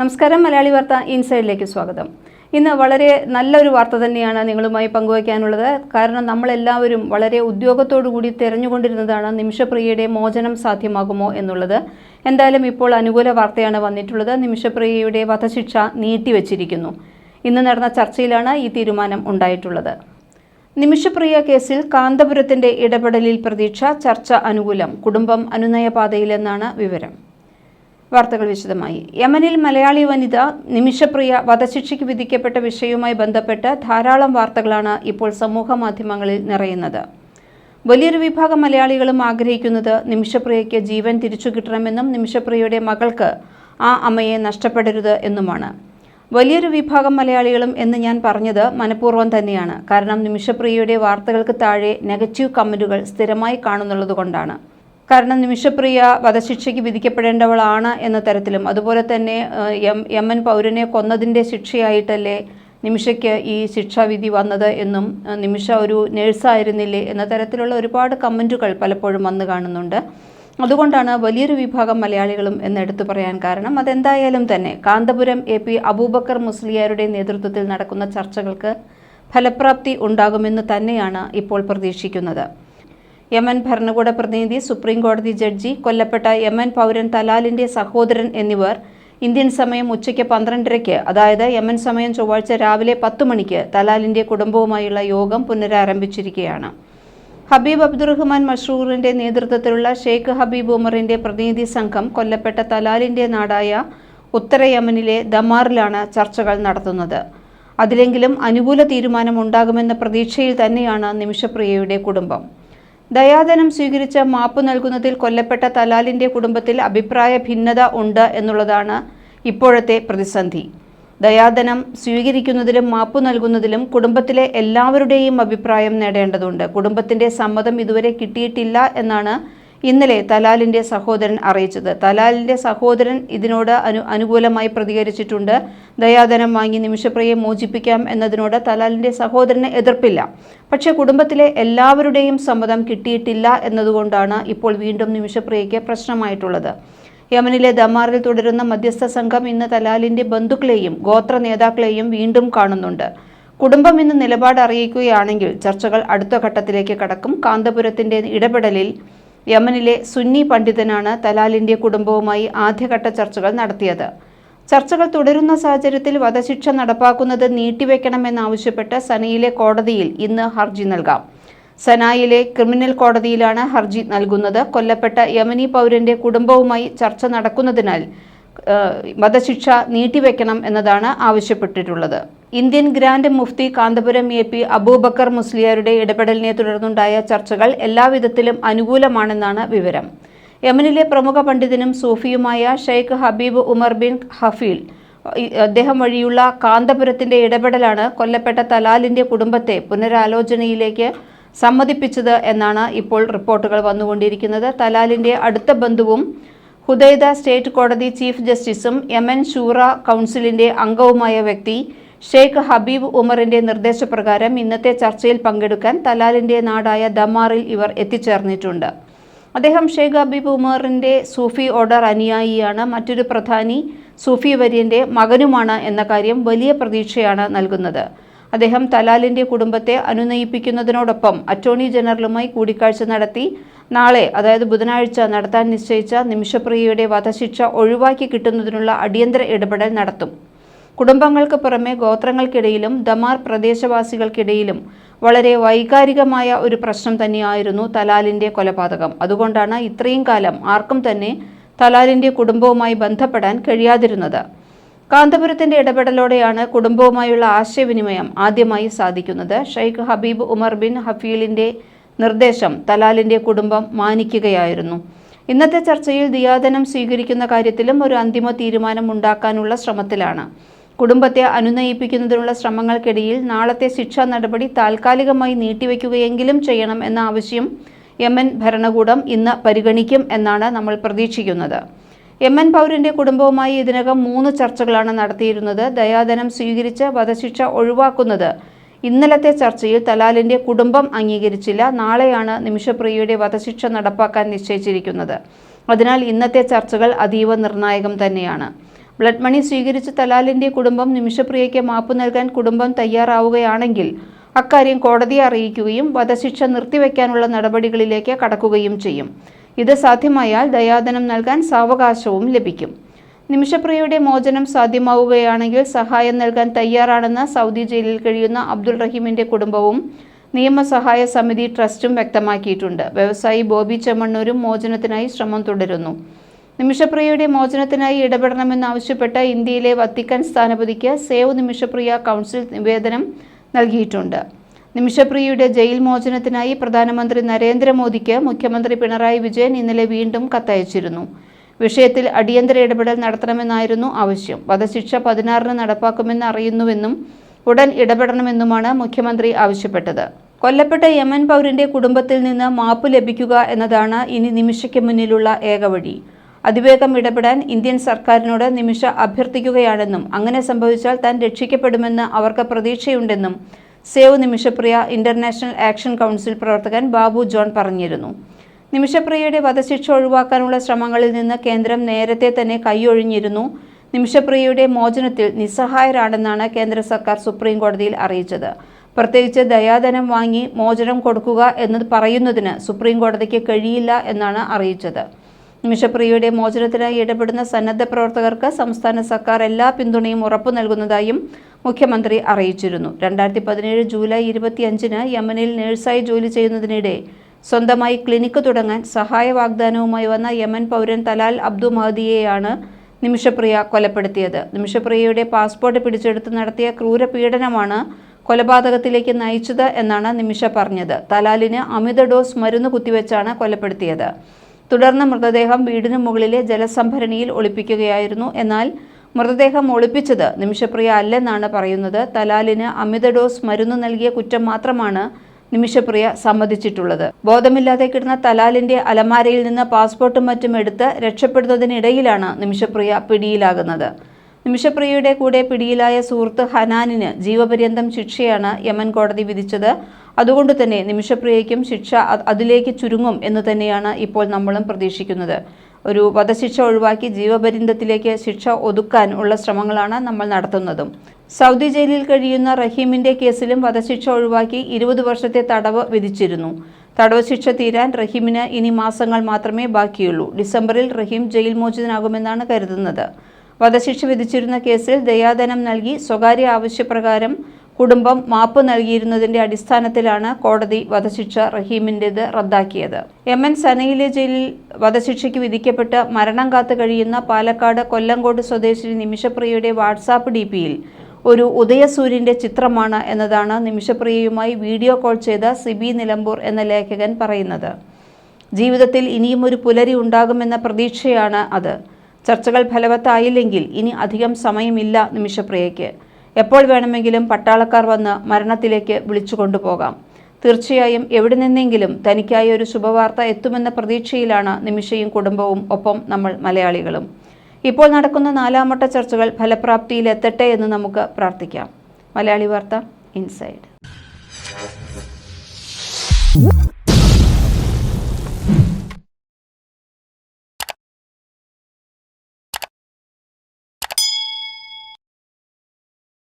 നമസ്കാരം മലയാളി വാർത്ത ഇൻസൈഡിലേക്ക് സ്വാഗതം. ഇന്ന് വളരെ നല്ലൊരു വാർത്ത തന്നെയാണ് നിങ്ങളുമായി പങ്കുവയ്ക്കാനുള്ളത്. കാരണം നമ്മളെല്ലാവരും വളരെ ഉദ്യോഗത്തോടുകൂടി തിരഞ്ഞുകൊണ്ടിരുന്നതാണ് നിമിഷപ്രിയയുടെ മോചനം സാധ്യമാകുമോ എന്നുള്ളത്. എന്തായാലും ഇപ്പോൾ അനുകൂല വാർത്തയാണ് വന്നിട്ടുള്ളത്. നിമിഷപ്രിയയുടെ വധശിക്ഷ നീട്ടിവച്ചിരിക്കുന്നു. ഇന്ന് നടന്ന ചർച്ചയിലാണ് ഈ തീരുമാനം ഉണ്ടായിട്ടുള്ളത്. നിമിഷപ്രിയ കേസിൽ കാന്തപുരത്തിന്റെ ഇടപെടലിൽ പ്രതീക്ഷ ചർച്ച അനുകൂലം കുടുംബം അനുനയപാതയിലെന്നാണ് വിവരം. വാർത്തകൾ വിശദമായി. യമനിൽ മലയാളി വനിത നിമിഷപ്രിയ വധശിക്ഷയ്ക്ക് വിധിക്കപ്പെട്ട വിഷയവുമായി ബന്ധപ്പെട്ട് ധാരാളം വാർത്തകളാണ് ഇപ്പോൾ സമൂഹ മാധ്യമങ്ങളിൽ നിറയുന്നത്. വലിയൊരു വിഭാഗം മലയാളികളും ആഗ്രഹിക്കുന്നത് നിമിഷപ്രിയയ്ക്ക് ജീവൻ തിരിച്ചു കിട്ടണമെന്നും നിമിഷപ്രിയയുടെ മകൾക്ക് ആ അമ്മയെ നഷ്ടപ്പെടരുത് എന്നുമാണ്. വലിയൊരു വിഭാഗം മലയാളികളും എന്ന് ഞാൻ പറഞ്ഞത് മനഃപൂർവം തന്നെയാണ്. കാരണം നിമിഷപ്രിയയുടെ വാർത്തകൾക്ക് താഴെ നെഗറ്റീവ് കമന്റുകൾ സ്ഥിരമായി കാണുന്നുള്ളത് കൊണ്ടാണ്. കാരണം നിമിഷപ്രിയ വധശിക്ഷയ്ക്ക് വിധിക്കപ്പെടേണ്ടവളാണ് എന്ന തരത്തിലും. അതുപോലെ തന്നെ എം എം എൻ പൗരനെ കൊന്നതിന്റെ ശിക്ഷയായിട്ടല്ലേ നിമിഷയ്ക്ക് ഈ ശിക്ഷാവിധി വന്നത് എന്നും നിമിഷ ഒരു നേഴ്സായിരുന്നില്ലേ എന്ന തരത്തിലുള്ള ഒരുപാട് കമന്റുകൾ പലപ്പോഴും വന്നു കാണുന്നുണ്ട്. അതുകൊണ്ടാണ് വലിയൊരു വിഭാഗം മലയാളികളും എന്നെടുത്തു പറയാൻ കാരണം. അതെന്തായാലും തന്നെ കാന്തപുരം എ പി അബൂബക്കർ മുസ്ലിയാരുടെ നേതൃത്വത്തിൽ നടക്കുന്ന ചർച്ചകൾക്ക് ഫലപ്രാപ്തി ഉണ്ടാകുമെന്ന് തന്നെയാണ് ഇപ്പോൾ പ്രതീക്ഷിക്കുന്നത്. യമൻ ഭരണകൂട പ്രതിനിധി സുപ്രീം കോടതി ജഡ്ജി കൊല്ലപ്പെട്ട യമൻ പൗരൻ തലാലിന്റെ സഹോദരൻ എന്നിവർ ഇന്ത്യൻ സമയം ഉച്ചയ്ക്ക് പന്ത്രണ്ടരയ്ക്ക് അതായത് യമൻ സമയം ചൊവ്വാഴ്ച രാവിലെ പത്ത് മണിക്ക് തലാലിന്റെ കുടുംബവുമായുള്ള യോഗം പുനരാരംഭിച്ചിരിക്കുകയാണ്. ഹബീബ് അബ്ദുറഹ്മാൻ മഷൂറിന്റെ നേതൃത്വത്തിലുള്ള ഷെയ്ഖ് ഹബീബ് ഉമറിന്റെ പ്രതിനിധി സംഘം കൊല്ലപ്പെട്ട തലാലിന്റെ നാടായ ഉത്തര യമനിലെ ദമാറിലാണ് ചർച്ചകൾ നടത്തുന്നത്. അതിലെങ്കിലും അനുകൂല തീരുമാനം ഉണ്ടാകുമെന്ന പ്രതീക്ഷയിൽ തന്നെയാണ് നിമിഷപ്രിയയുടെ കുടുംബം. ദയാദനം സ്വീകരിച്ച മാപ്പ് നൽകുന്നതിൽ കൊല്ലപ്പെട്ട തലാലിന്റെ കുടുംബത്തിൽ അഭിപ്രായ ഭിന്നത ഉണ്ട് എന്നുള്ളതാണ് ഇപ്പോഴത്തെ പ്രതിസന്ധി. ദയാധനം സ്വീകരിക്കുന്നതിലും മാപ്പ് നൽകുന്നതിലും കുടുംബത്തിലെ എല്ലാവരുടെയും അഭിപ്രായം നേടേണ്ടതുണ്ട്. കുടുംബത്തിന്റെ സമ്മതം ഇതുവരെ കിട്ടിയിട്ടില്ല എന്നാണ് ഇന്നലെ തലാലിന്റെ സഹോദരൻ അറിയിച്ചത്. തലാലിന്റെ സഹോദരൻ ഇതിനോട് അനു അനുകൂലമായി പ്രതികരിച്ചിട്ടുണ്ട്. ദയാധനം വാങ്ങി നിമിഷപ്രിയെ മോചിപ്പിക്കാം എന്നതിനോട് തലാലിന്റെ സഹോദരന് എതിർപ്പില്ല. പക്ഷേ കുടുംബത്തിലെ എല്ലാവരുടെയും സമ്മതം കിട്ടിയിട്ടില്ല എന്നതുകൊണ്ടാണ് ഇപ്പോൾ വീണ്ടും നിമിഷപ്രിയയ്ക്ക് പ്രശ്നമായിട്ടുള്ളത്. യമനിലെ ദമാറിൽ തുടരുന്ന മധ്യസ്ഥ സംഘം ഇന്ന് തലാലിന്റെ ബന്ധുക്കളെയും ഗോത്ര നേതാക്കളെയും വീണ്ടും കാണുന്നുണ്ട്. കുടുംബം ഇന്ന് നിലപാട് അറിയിക്കുകയാണെങ്കിൽ ചർച്ചകൾ അടുത്ത ഘട്ടത്തിലേക്ക് കടക്കും. കാന്തപുരത്തിന്റെ ഇടപെടലിൽ യമനിലെ സുന്നി പണ്ഡിതനാണ് തലാലിന്റെ കുടുംബവുമായി ആദ്യഘട്ട ചർച്ചകൾ നടത്തിയത്. ചർച്ചകൾ തുടരുന്ന സാഹചര്യത്തിൽ വധശിക്ഷ നടപ്പാക്കുന്നത് നീട്ടിവെക്കണമെന്നാവശ്യപ്പെട്ട് സനയിലെ കോടതിയിൽ ഇന്ന് ഹർജി നൽകാം. സനായിലെ ക്രിമിനൽ കോടതിയിലാണ് ഹർജി നൽകുന്നത്. കൊല്ലപ്പെട്ട യമനി പൗരന്റെ കുടുംബവുമായി ചർച്ച നടക്കുന്നതിനാൽ വധശിക്ഷ നീട്ടിവെക്കണം എന്നതാണ് ആവശ്യപ്പെട്ടിട്ടുള്ളത്. ഇന്ത്യൻ ഗ്രാൻഡ് മുഫ്തി കാന്തപുരം എ പി അബൂബക്കർ മുസ്ലിയാരുടെ ഇടപെടലിനെ തുടർന്നുണ്ടായ ചർച്ചകൾ എല്ലാവിധത്തിലും അനുകൂലമാണെന്നാണ് വിവരം. യമനിലെ പ്രമുഖ പണ്ഡിതനും സൂഫിയുമായ Sheikh Habib Umar bin Hafeel അദ്ദേഹം വഴിയുള്ള കാന്തപുരത്തിന്റെ ഇടപെടലാണ് കൊല്ലപ്പെട്ട തലാലിന്റെ കുടുംബത്തെ പുനരാലോചനയിലേക്ക് സമ്മതിപ്പിച്ചത് എന്നാണ് ഇപ്പോൾ റിപ്പോർട്ടുകൾ വന്നുകൊണ്ടിരിക്കുന്നത്. തലാലിന്റെ അടുത്ത ബന്ധുവും ഹുദൈദ സ്റ്റേറ്റ് കോടതി ചീഫ് ജസ്റ്റിസും യമൻ ഷൂറ കൗൺസിലിന്റെ അംഗവുമായ വ്യക്തി ഷെയ്ഖ് ഹബീബ് ഉമറിന്റെ നിർദ്ദേശപ്രകാരം ഇന്നത്തെ ചർച്ചയിൽ പങ്കെടുക്കാൻ തലാലിന്റെ നാടായ ദമാറിൽ ഇവർ എത്തിച്ചേർന്നിട്ടുണ്ട്. അദ്ദേഹം ഷെയ്ഖ് ഹബീബ് ഉമറിന്റെ സൂഫി ഓർഡർ അനുയായിയാണ്. മറ്റൊരു പ്രധാനി സൂഫി വര്യന്റെ മകനുമാണ് എന്ന കാര്യം വലിയ പ്രതീക്ഷയാണ് നൽകുന്നത്. അദ്ദേഹം തലാലിന്റെ കുടുംബത്തെ അനുനയിപ്പിക്കുന്നതിനോടൊപ്പം അറ്റോർണി ജനറലുമായി കൂടിക്കാഴ്ച നടത്തി നാളെ അതായത് ബുധനാഴ്ച നടത്താൻ നിശ്ചയിച്ച നിമിഷപ്രിയയുടെ വധശിക്ഷ ഒഴിവാക്കി കിട്ടുന്നതിനുള്ള അടിയന്തര ഇടപെടൽ നടത്തും. കുടുംബങ്ങൾക്ക് പുറമെ ഗോത്രങ്ങൾക്കിടയിലും ദമാർ പ്രദേശവാസികൾക്കിടയിലും വളരെ വൈകാരികമായ ഒരു പ്രശ്നം തന്നെയായിരുന്നു തലാലിന്റെ കൊലപാതകം. അതുകൊണ്ടാണ് ഇത്രയും കാലം ആർക്കും തന്നെ തലാലിന്റെ കുടുംബവുമായി ബന്ധപ്പെടാൻ കഴിയാതിരുന്നത്. കാന്തപുരത്തിന്റെ ഇടപെടലോടെയാണ് കുടുംബവുമായുള്ള ആശയവിനിമയം ആദ്യമായി സാധിക്കുന്നത്. ഷെയ്ഖ് ഹബീബ് ഉമർ ബിൻ ഹഫീലിന്റെ നിർദ്ദേശം തലാലിന്റെ കുടുംബം മാനിക്കുകയായിരുന്നു. ഇന്നത്തെ ചർച്ചയിൽ ദിയാദനം സ്വീകരിക്കുന്ന കാര്യത്തിലും ഒരു അന്തിമ തീരുമാനം ഉണ്ടാക്കാനുള്ള ശ്രമത്തിലാണ്. കുടുംബത്തെ അനുനയിപ്പിക്കുന്നതിനുള്ള ശ്രമങ്ങൾക്കിടയിൽ നാളത്തെ ശിക്ഷാ നടപടി താൽക്കാലികമായി നീട്ടിവെക്കുകയെങ്കിലും ചെയ്യണം എന്ന ആവശ്യം എം എൻ ഭരണകൂടം ഇന്ന് പരിഗണിക്കും എന്നാണ് നമ്മൾ പ്രതീക്ഷിക്കുന്നത്. എം എൻ പൗരന്റെ കുടുംബവുമായി ഇതിനകം മൂന്ന് ചർച്ചകളാണ് നടത്തിയിരുന്നത്. ദയാധനം സ്വീകരിച്ച് വധശിക്ഷ ഒഴിവാക്കുന്നത് ഇന്നലത്തെ ചർച്ചയിൽ തലാലിന്റെ കുടുംബം അംഗീകരിച്ചില്ല. നാളെയാണ് നിമിഷപ്രിയയുടെ വധശിക്ഷ നടപ്പാക്കാൻ നിശ്ചയിച്ചിരിക്കുന്നത്. അതിനാൽ ഇന്നത്തെ ചർച്ചകൾ അതീവ നിർണായകം തന്നെയാണ്. ബ്ലഡ് മണി സ്വീകരിച്ച് തലാലിന്റെ കുടുംബം നിമിഷപ്രിയയ്ക്ക് മാപ്പ് നൽകാൻ കുടുംബം തയ്യാറാവുകയാണെങ്കിൽ അക്കാര്യം കോടതിയെ അറിയിക്കുകയും വധശിക്ഷ നിർത്തിവെക്കാനുള്ള നടപടികളിലേക്ക് കടക്കുകയും ചെയ്യും. ഇത് സാധ്യമായാൽ ദയാദനം നൽകാൻ സാവകാശവും ലഭിക്കും. നിമിഷപ്രിയയുടെ മോചനം സാധ്യമാവുകയാണെങ്കിൽ സഹായം നൽകാൻ തയ്യാറാണെന്ന് സൗദി ജയിലിൽ കഴിയുന്ന അബ്ദുൾ റഹീമിന്റെ കുടുംബവും നിയമസഹായ സമിതി ട്രസ്റ്റും വ്യക്തമാക്കിയിട്ടുണ്ട്. വ്യവസായി ബോബി ചെമ്മണ്ണൂരും മോചനത്തിനായി ശ്രമം തുടരുന്നു. നിമിഷപ്രിയയുടെ മോചനത്തിനായി ഇടപെടണമെന്ന് ഇടപെടണമെന്നാവശ്യപ്പെട്ട് ഇന്ത്യയിലെ വത്തിക്കാൻ സ്ഥാനപതിക്ക് സേവ് നിമിഷപ്രിയ കൗൺസിൽ നിവേദനം നൽകിയിട്ടുണ്ട്. നിമിഷപ്രിയയുടെ ജയിൽ മോചനത്തിനായി പ്രധാനമന്ത്രി നരേന്ദ്രമോദിക്ക് മുഖ്യമന്ത്രി പിണറായി വിജയൻ ഇന്നലെ വീണ്ടും കത്തയച്ചിരുന്നു. വിഷയത്തിൽ അടിയന്തര ഇടപെടൽ നടത്തണമെന്നായിരുന്നു ആവശ്യം. വധശിക്ഷ പതിനാറിന് നടപ്പാക്കുമെന്ന് അറിയുന്നുവെന്നും ഉടൻ ഇടപെടണമെന്നുമാണ് മുഖ്യമന്ത്രി ആവശ്യപ്പെട്ടത്. കൊല്ലപ്പെട്ട യമൻ പൗരന്റെ കുടുംബത്തിൽ നിന്ന് മാപ്പ് ലഭിക്കുക എന്നതാണ് ഇനി നിമിഷയ്ക്ക് മുന്നിലുള്ള ഏക വഴി അതിവേഗം ഇടപെടാൻ ഇന്ത്യൻ സർക്കാരിനോട് നിമിഷ അഭ്യർത്ഥിക്കുകയാണെന്നും അങ്ങനെ സംഭവിച്ചാൽ താൻ രക്ഷിക്കപ്പെടുമെന്ന് അവർക്ക് പ്രതീക്ഷയുണ്ടെന്നും save Nimishapriya international action council പ്രവർത്തകൻ ബാബു ജോൺ പറഞ്ഞിരുന്നു. നിമിഷപ്രിയയുടെ വധശിക്ഷ ഒഴിവാക്കാനുള്ള ശ്രമങ്ങളിൽ നിന്ന് കേന്ദ്രം നേരത്തെ തന്നെ കൈയൊഴിഞ്ഞിരുന്നു. നിമിഷപ്രിയയുടെ മോചനത്തിൽ നിസ്സഹായരാണെന്നാണ് കേന്ദ്ര സർക്കാർ സുപ്രീം കോടതിയിൽ അറിയിച്ചത്. പ്രത്യേകിച്ച് ദയാധനം വാങ്ങി മോചനം കൊടുക്കുക എന്ന് പറയുന്നതിന് സുപ്രീം കോടതിക്ക് കഴിയില്ല എന്നാണ് അറിയിച്ചത്. നിമിഷപ്രിയയുടെ മോചനത്തിനായി ഇടപെടുന്ന സന്നദ്ധ പ്രവർത്തകർക്ക് സംസ്ഥാന സർക്കാർ എല്ലാ പിന്തുണയും ഉറപ്പു നൽകുന്നതായും മുഖ്യമന്ത്രി അറിയിച്ചിരുന്നു. രണ്ടായിരത്തി പതിനേഴ് ജൂലൈ ഇരുപത്തിയഞ്ചിന് യമനിൽ നഴ്സായി ജോലി ചെയ്യുന്നതിനിടെ സ്വന്തമായി ക്ലിനിക്ക് തുടങ്ങാൻ സഹായ വാഗ്ദാനവുമായി വന്ന യമൻ പൗരൻ തലാൽ അബ്ദു മഹദിയെയാണ് നിമിഷപ്രിയ കൊലപ്പെടുത്തിയത്. നിമിഷപ്രിയയുടെ പാസ്പോർട്ട് പിടിച്ചെടുത്ത് നടത്തിയ ക്രൂരപീഡനമാണ് കൊലപാതകത്തിലേക്ക് നയിച്ചത് എന്നാണ് നിമിഷ പറഞ്ഞത്. തലാലിന് അമിത ഡോസ് മരുന്ന് കുത്തിവെച്ചാണ് കൊലപ്പെടുത്തിയത്. തുടർന്ന് മൃതദേഹം വീടിന് മുകളിലെ ജലസംഭരണിയിൽ ഒളിപ്പിക്കുകയായിരുന്നു. എന്നാൽ മൃതദേഹം ഒളിപ്പിച്ചത് നിമിഷപ്രിയ അല്ലെന്നാണ് പറയുന്നത്. തലാലിന് അമിത ഡോസ് മരുന്ന് നൽകിയ കുറ്റം മാത്രമാണ് നിമിഷപ്രിയ സമ്മതിച്ചിട്ടുള്ളത്. ബോധമില്ലാതെ കിടന്ന തലാലിന്റെ അലമാരയിൽ നിന്ന് പാസ്പോർട്ടും മറ്റും എടുത്ത് രക്ഷപ്പെടുന്നതിനിടയിലാണ് നിമിഷപ്രിയ പിടിയിലാകുന്നത്. നിമിഷപ്രിയയുടെ കൂടെ പിടിയിലായ സുഹൃത്ത് ഹനാനിന് ജീവപര്യന്തം ശിക്ഷയാണ് യമൻ കോടതി വിധിച്ചത്. അതുകൊണ്ട് തന്നെ നിമിഷപ്രിയയ്ക്കും ശിക്ഷ അതിലേക്ക് ചുരുങ്ങും എന്ന് തന്നെയാണ് ഇപ്പോൾ നമ്മളും പ്രതീക്ഷിക്കുന്നത്. ഒരു വധശിക്ഷ ഒഴിവാക്കി ജീവപര്യന്തത്തിലേക്ക് ശിക്ഷ ഒതുക്കാൻ ഉള്ള ശ്രമങ്ങളാണ് നമ്മൾ നടത്തുന്നതും. സൗദി ജയിലിൽ കഴിയുന്ന റഹീമിന്റെ കേസിലും വധശിക്ഷ ഒഴിവാക്കി ഇരുപത് വർഷത്തെ തടവ് വിധിച്ചിരുന്നു. തടവ് ശിക്ഷ തീരാൻ റഹീമിന് ഇനി മാസങ്ങൾ മാത്രമേ ബാക്കിയുള്ളൂ. ഡിസംബറിൽ റഹീം ജയിൽ മോചിതനാകുമെന്നാണ് കരുതുന്നത്. വധശിക്ഷ വിധിച്ചിരുന്ന കേസിൽ ദയാധനം നൽകി സ്വകാര്യ ആവശ്യപ്രകാരം കുടുംബം മാപ്പ് നൽകിയിരുന്നതിന്റെ അടിസ്ഥാനത്തിലാണ് കോടതി വധശിക്ഷ റഹീമിന്റേത് റദ്ദാക്കിയത്. എം. എൻ. സനയിലെ ജയിലിൽ വധശിക്ഷയ്ക്ക് വിധിക്കപ്പെട്ട് മരണം കാത്തു കഴിയുന്ന പാലക്കാട് കൊല്ലങ്കോട് സ്വദേശിനി നിമിഷപ്രിയയുടെ വാട്സാപ്പ് ഡി പിയിൽ ഒരു ഉദയസൂര്യന്റെ ചിത്രമാണ് എന്നതാണ് നിമിഷപ്രിയയുമായി വീഡിയോ കോൾ ചെയ്ത സിബി നിലമ്പൂർ എന്ന ലേഖകൻ പറയുന്നത്. ജീവിതത്തിൽ ഇനിയും ഒരു പുലരി ഉണ്ടാകുമെന്ന പ്രതീക്ഷയാണ് അത്. ചർച്ചകൾ ഫലവത്തായില്ലെങ്കിൽ ഇനി അധികം സമയമില്ല നിമിഷപ്രിയയ്ക്ക്. എപ്പോൾ വേണമെങ്കിലും പട്ടാളക്കാർ വന്ന് മരണത്തിലേക്ക് വിളിച്ചു കൊണ്ടുപോകാം. തീർച്ചയായും എവിടെ നിന്നെങ്കിലും തനിക്കായി ഒരു ശുഭവാർത്ത എത്തുമെന്ന പ്രതീക്ഷയിലാണ് നിമിഷയും കുടുംബവും ഒപ്പം നമ്മൾ മലയാളികളും. ഇപ്പോൾ നടക്കുന്ന നാലാമട്ട ചർച്ചകൾ ഫലപ്രാപ്തിയിലെത്തട്ടെ എന്ന് നമുക്ക് പ്രാർത്ഥിക്കാം. മലയാളി വാർത്ത ഇൻസൈഡ്.